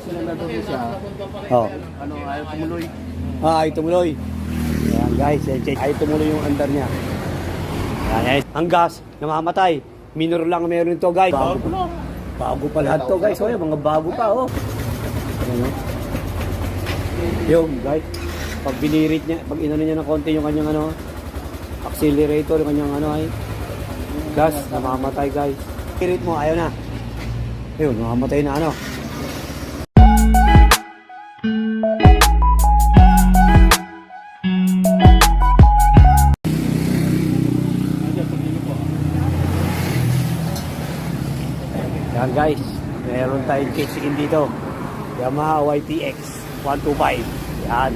sila na doon siya, Oh. ano, ayaw tumuloy. Ah, ay tumuloy. Ayan guys, eh, check. ay tumuloy yung andar niya. Ayan, guys. Ang gas, namamatay. Minor lang meron ito guys. Bago pa, bago pa lahat to guys. Oh, mga bago pa oh. Ayan, oh. Yung guys, pag binirit niya, pag inano niya ng konti yung kanyang ano, accelerator, yung kanyang ano ay gas, namamatay guys. Binirit mo, ayaw na. Ayun, namamatay na ano. Guys, meron tayong chasing dito. Yamaha YTX 125. Yan.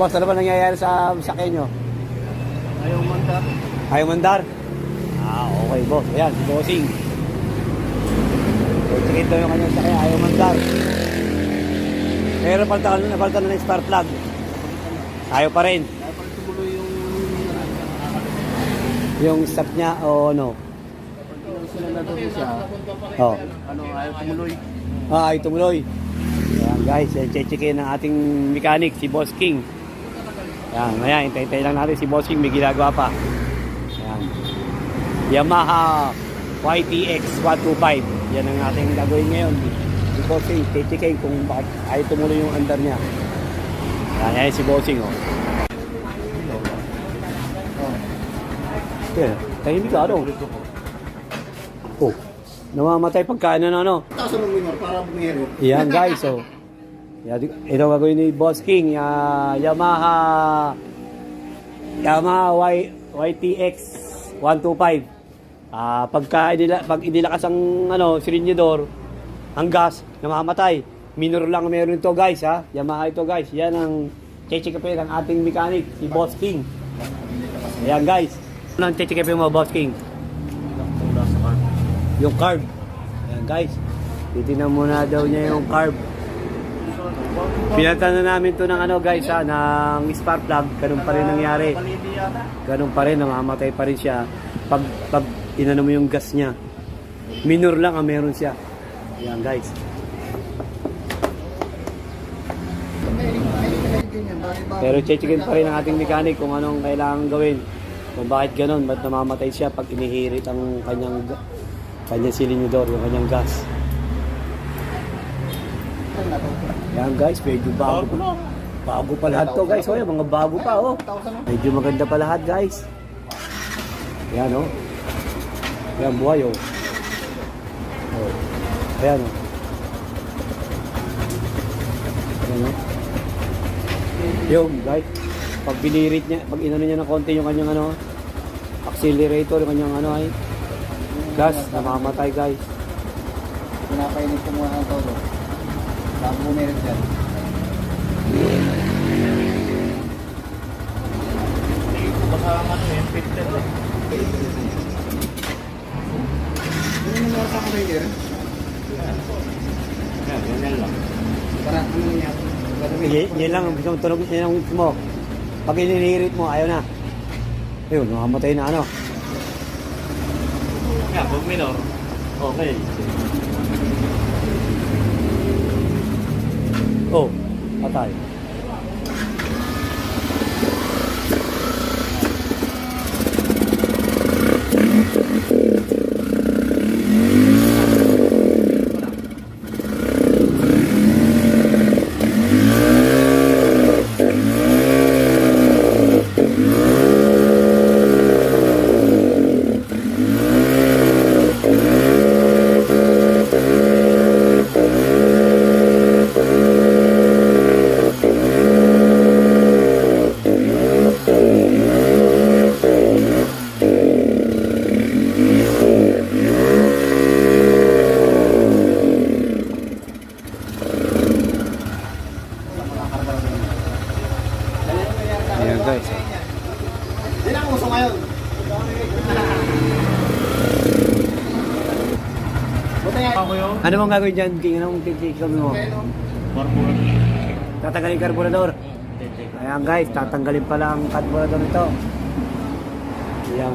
Boss, ano ba nangyayari sa sakyan nyo? Ayaw mandar. Ayaw mandar? Ah, okay boss. Ayan, si Bossing. Check daw yung kanyang sakyan, ayaw mandar. Pero palta na, palta na ng spark plug. Ayaw pa rin. Ayaw pa rin tumuloy yung, Yung stop niya o ano. Doon siya, Oh. ano, ayaw tumuloy. Ah, ay tumuloy. Ayan guys, eh, check-checkin ng ating mechanic, si Boss King. Ayan, ayan, hintay-hintay lang natin si Boss King, may ginagawa pa. Ayan. Yamaha YTX 125. Yan ang ating gagawin ngayon. Si Boss King, check-checkin kung bakit ay tumuloy yung andar niya. Ayan, ayan si Boss King, oh. Yeah, tahimik ka, ano? Oh, namamatay pagkain na ano. Taas ng minor para bumirit. Yan guys, so. Yan, ito ang gagawin ni Boss King, ya Yamaha Yamaha y, YTX 125. Ah, pagka inila, pag inilakas ang ano, silinyador, ang gas, namamatay. Minor lang meron ito guys, ha. Yamaha ito guys. Yan ang up ng ating mechanic, si Boss King. Ayan guys. Ano ang up mo, Boss King? Yung carb. Ayan guys. Titignan muna daw niya yung carb. Pinatan na namin to ng ano guys ha, ng spark plug. Ganun pa rin nangyari. Ganun pa rin, namamatay pa rin siya. Pag, pag inano mo yung gas niya. Minor lang ang meron siya. Ayan guys. Pero checkin pa rin ang ating mechanic kung anong kailangan gawin. Kung bakit ganun, ba't namamatay siya pag inihirit ang kanyang kanyang silinidor, yung kanyang gas. Yan guys, medyo bago pa. Bago pa lahat to guys. Oh, mga bago pa oh. Medyo maganda pa lahat guys. Yan oh. Yan buhay oh. Oh. Ayan oh. Ayan oh. Yung guys, pag binirit niya, pag inano niya ng konti yung kanyang ano, accelerator, yung kanyang ano ay gas, namamatay guys. Pinapainit ko muna ng todo. Bago bumirit dyan. Baka ano yung filter eh. Ano yung mga sa container? Ganyan lang. Para ano nangyari? Y- yan lang ang gusto mong tunog, yan ang gusto mo. Pag inihirit mo, ayaw na. Ayun, nakamatay na ano. Yeah, pag minor. Okay. Oh, patay. Ano mong gagawin dyan? Anong titikam mo? Tatanggalin yung karburador. Ayan guys, tatanggalin pala ang karburador nito. Ayan.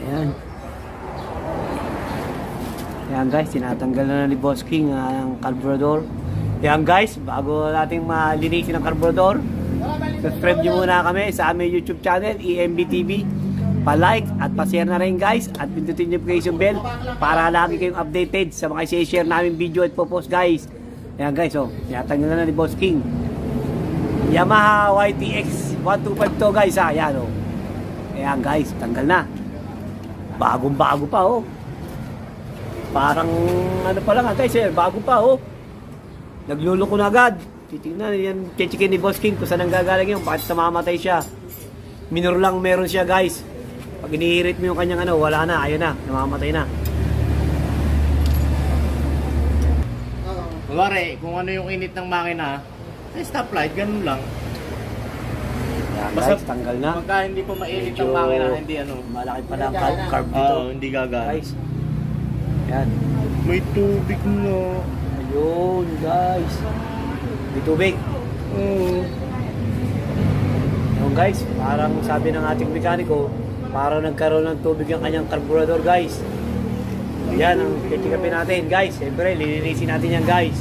Ayan. Ayan guys, tinatanggal na ni Boss King ang carburetor. Ayan guys, bago nating malinisin ang carburetor, subscribe nyo muna kami sa aming YouTube channel, EMB TV. Pa-like at pa-share na rin guys at pindutin yung notification bell para lagi kayong updated sa mga i-share namin video at popost guys. Ayan guys, oh, tinatanggal na ni Boss King. Yamaha YTX 125 to guys ha, ayan oh. Ayan guys, tanggal na. Bagong bago pa oh. Parang ano pa lang ah, guys eh, bago pa oh. Nagluloko na agad. Titingnan yan, chichikin ni Boss King kung saan ang gagaling yun, bakit namamatay siya. Minor lang meron siya guys. Pag inihirit mo yung kanyang ano, wala na, ayun na, namamatay na. Kunwari, kung ano yung init ng makina, eh, stoplight, ganun lang. Ayan Basta- guys, tanggal na. Pagka hindi pa mainit Medyo ang makina, hindi ano. Malaki pa lang carb, carb Oo, dito. hindi gagana. Guys. Yan. May tubig na. Ayun, guys. May tubig. Oo. Yung guys, parang sabi ng ating mekaniko, parang nagkaroon ng tubig ang kanyang carburetor, guys. Yan ang kitikapin natin, guys. Siyempre, lilinisin natin yan, guys.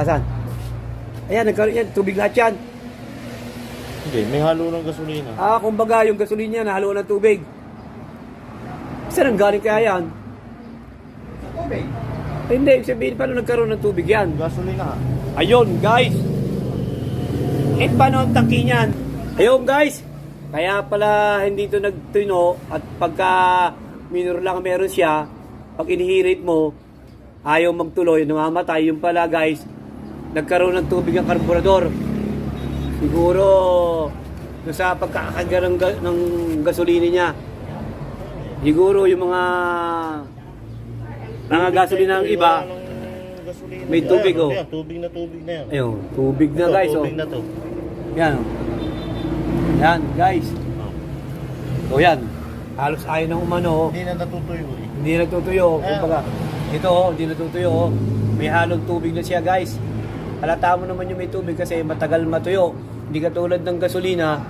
Asan? Ayan, nagkaroon yan. Tubig lahat yan. Hindi, may halo ng gasolina. Ah, kumbaga, yung gasolina nahalo ng tubig. Saan ang galing kaya yan? Tubig. Hindi, ibig sabihin, paano nagkaroon ng tubig yan? Gasolina. Ayun, guys. Eh, paano ang tangki niyan? Ayun, guys. Kaya pala hindi ito nagtuno at pagka minor lang meron siya, pag inihirit mo, ayaw magtuloy, namamatay. Yung pala, guys, nagkaroon ng tubig ang karburador. Siguro, sa pagkakakarga ng, ng gasolina niya. Siguro yung mga mga gasolina ng iba, gasolina. May tubig, oh. ayan, tubig na tubig na yan. ayun, tubig na Ito, guys. Oh. Tubig na to. Yan. oh. Yan, guys. O yan. Halos ayaw ng umano. oh. Hindi na natutuyo eh. Hindi nagtutuyo. Ayan. Kumbaga, ito oh, hindi natutuyo. oh. May halong tubig na siya, guys. Halata mo naman yung may tubig kasi matagal matuyo. Hindi katulad ng gasolina,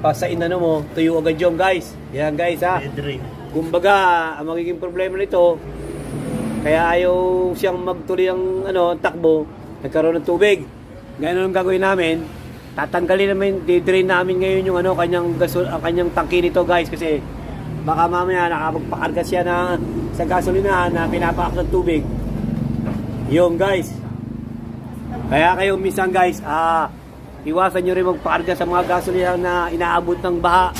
pa sa inano mo, tuyo agad yung guys. Yan guys ha. Kumbaga, ang magiging problema nito, kaya ayaw siyang magtuloy ang ano, takbo, nagkaroon ng tubig. Ganun ang gagawin namin. Tatanggalin namin, di-drain namin ngayon yung ano, kanyang gasol, ang kanyang tangki nito guys kasi baka mamaya nakapagpakarga siya na sa gasolina na pinapaak ng tubig. Yung guys. Kaya kayo minsan guys, ah, iwasan nyo rin magpakarga sa mga gasolina na inaabot ng baha.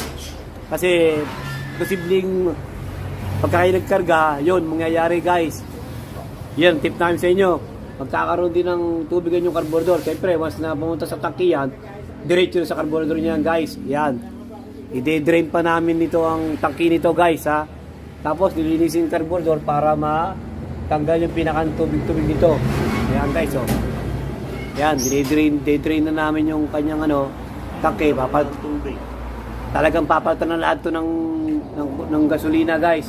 Kasi posibleng pagka kayo nagkarga, yun, mangyayari guys. Yan, tip namin sa inyo. Magkakaroon din ng tubigan yung carburetor. Siyempre, once na pumunta sa tangki yan, diretso sa carburetor niyan guys. Yan. I-drain pa namin nito ang tangki nito guys ha. Tapos nilinisin yung carburetor para matanggal yung pinakang tubig-tubig nito. Yan guys oh. Yan, dinidrain, didrain na namin yung kanyang ano, tangke. Papat, Tubig. talagang papalitan na lahat to ng, ng, ng gasolina guys.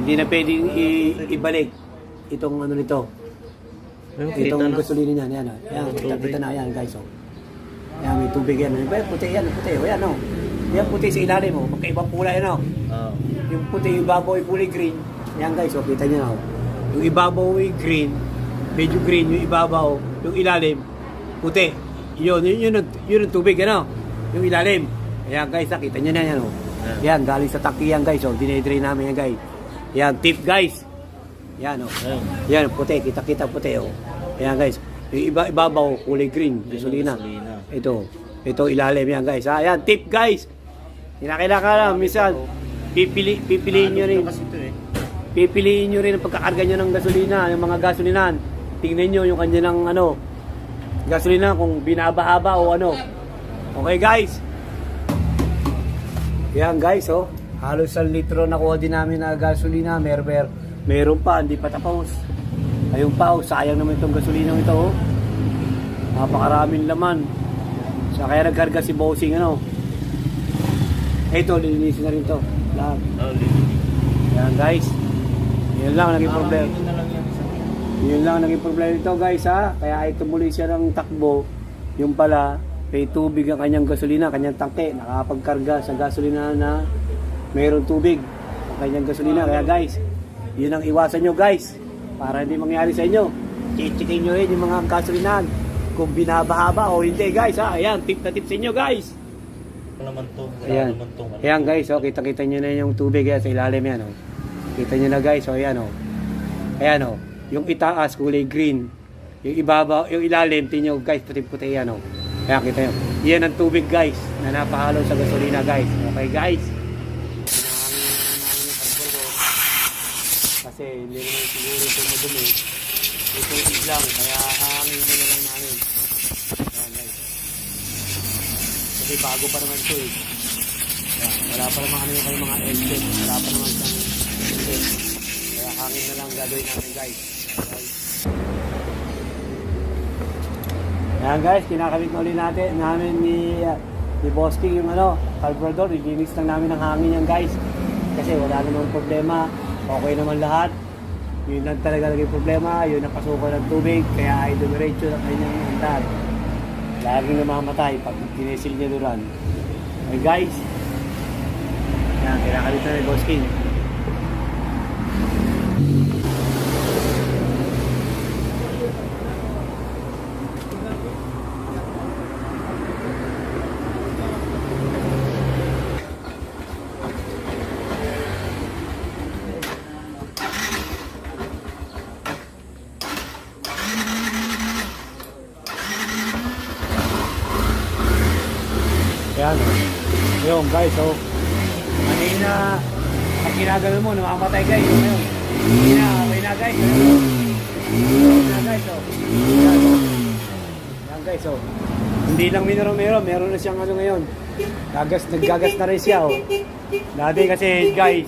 Hindi na pwedeng ibalik itong ano nito. Itong gasolina niyan, yan. oh. Yan, kita, kita na yan guys. Oh. Yan, may tubig yan. Ay, puti yan, puti. O yan, oh. Yan, puti sa ilalim, oh. Magkaibang kulay, ano. Ah. Yung puti, yung ibabaw ay kulay green. Yan guys, oh, kita niyo na. Oh. Yung ibabaw ay green, medyo green yung ibabaw, yung ilalim, puti. Yun, yun, yun, ang- yun ang tubig, ano? Yung ilalim. Ayan guys, nakita niyo na yan, oh. Yan, galing sa tangki yan guys, oh. Dinedrain namin yan guys. Yan, tip guys. Yan, oh. Ayun. Yan, puti, kita-kita puti, oh. Ayan guys, yung iba, ibabaw, kulay green, gasolina. Ito, ito ilalim yan guys. Ha? Ayan, tip guys. Kinakailangan lang, minsan, pipili, pipiliin nyo rin. Kasi ito eh. Pipiliin nyo rin ang pagkakarga nyo ng gasolina, yung mga gasolinan. Tingnan nyo yung kanilang ano, gasolina kung binabahaba o ano. Okay guys. Yan guys, oh. Halos sa litro nakuha din namin na gasolina. Mer, mer, meron pa, hindi pa tapos. Ayun pa, oh. Sayang naman itong gasolina ito, oh. Napakaraming laman. Sa kaya nagkarga si Bossing, ano. Ito, lilinisin na rin to. Lahat. Oh, lilit. Yan guys. Yan lang naging problema. Yun lang naging problema ito guys ha. Kaya ay tumuloy siya ng takbo. Yung pala, may tubig ang kanyang gasolina, kanyang tangke. Nakapagkarga sa gasolina na mayroong tubig ang kanyang gasolina. Kaya guys, yun ang iwasan nyo guys. Para hindi mangyari sa inyo. Chichikin nyo rin yung mga gasolinahan. Kung binabaha ba o hindi guys ha. Ayan, tip na tip sa inyo guys. Wala naman to. Ayan. naman to. Wala Ayan guys, oh, kita-kita nyo na yung tubig yan sa ilalim yan. Oh. Kita nyo na guys, oh, ayan oh. Ayan oh, yung itaas kulay green. Yung ibabaw, yung ilalim, tingnan nyo guys, puti-puti yan oh. Ayan, kita nyo. Yan ang tubig guys, na napahalo sa gasolina guys. Okay guys. Kasi hindi naman siguro ito madumi. Ito tubig lang, kaya hangin na lang namin. Ayan guys. Kasi bago pa naman ito eh. Ayan, wala pa naman ano yung mga engine. Wala pa naman siyang engine. Kaya hangin na lang gagawin namin guys. Okay. Ayan guys, kinakabit na ulit natin namin ni uh, ni Boss King yung ano, carburetor. Ilinis lang namin ng hangin yan guys. Kasi wala namang problema. Okay naman lahat. Yun lang talaga naging problema. Yun ang pasukan ng tubig. Kaya ay dumiretso ng kanyang andar. Laging namamatay pag tinisil niya duran. Okay guys. Yan, kinakalit na ni Boss King. Yan. Yung guys, so kanina pag ginagano mo, namamatay guys. Ngayon, kanina, okay na guys. Okay na guys, oh. Yan, oh. Yan guys, oh. Hindi lang minero meron, na siyang ano ngayon. Gagas, naggagas na rin siya, oh. Dati kasi guys,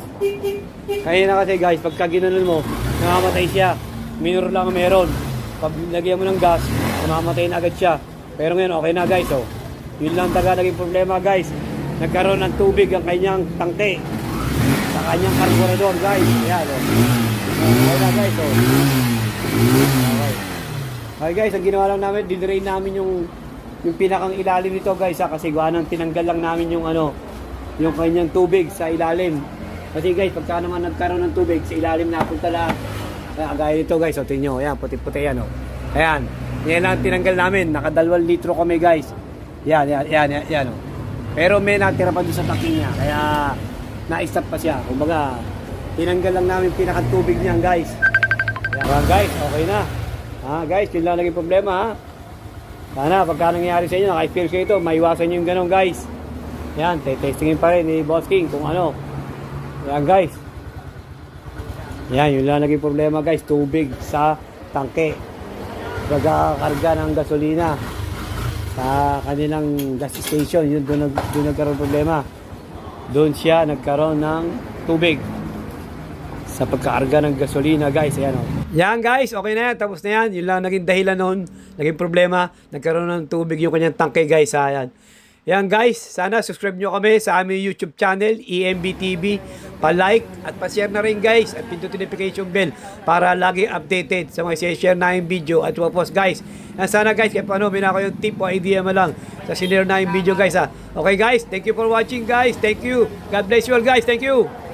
kanina kasi guys, pagka ginanon mo, namamatay siya. Minero lang ang meron. Pag lagyan mo ng gas, namamatay na agad siya. Pero ngayon, okay na guys, oh. Yun lang talaga naging problema guys. Nagkaroon ng tubig ang kanyang tangke. Sa kanyang karburador guys. Ayan o. Okay na guys o. Okay. Okay guys, ang ginawa lang namin, dinrain namin yung yung pinakang ilalim nito guys ha, kasi gawa nang tinanggal lang namin yung ano, yung kanyang tubig sa ilalim. Kasi guys, pagka naman nagkaroon ng tubig, sa ilalim napunta lahat. Kaya gaya nito guys, o tingnan nyo, ayan, puti-puti yan o. Ayan, yan lang tinanggal namin, nakadalawang litro kami guys. Yan, yan, yan, yan, yan. Pero may natira pa doon sa taking niya, kaya na-stop pa siya. Kumbaga, tinanggal lang namin pinakatubig niyan, guys. Yan, guys, okay na. Ha, guys, yun lang naging problema, ha. Sana, pagka nangyayari sa inyo, naka-feel kayo ito, maiwasan yung ganun, guys. Yan, testingin pa rin ni Boss King kung ano. Yan, guys. Yan, yun lang naging problema, guys. Tubig sa tangke. Pagkakarga ng gasolina sa kanilang gas station, yun doon, doon nagkaroon problema. Doon siya nagkaroon ng tubig sa pagkaarga ng gasolina, guys. Ayan o. Yan, guys. Okay na yan. Tapos na yan. Yun lang naging dahilan noon. Naging problema. Nagkaroon ng tubig yung kanyang tangke, guys. Ayan. Yan, guys. Sana subscribe nyo kami sa aming YouTube channel, EMB TV. Pa-like at pa-share na rin, guys. At pindutin notification bell para lagi updated sa mga share na yung video at wapos, guys. Yan, sana, guys, kaya paano, may na ako yung tip o idea mo lang sa sinare na yung video, guys. Ha. Okay, guys. Thank you for watching, guys. Thank you. God bless you all, guys. Thank you.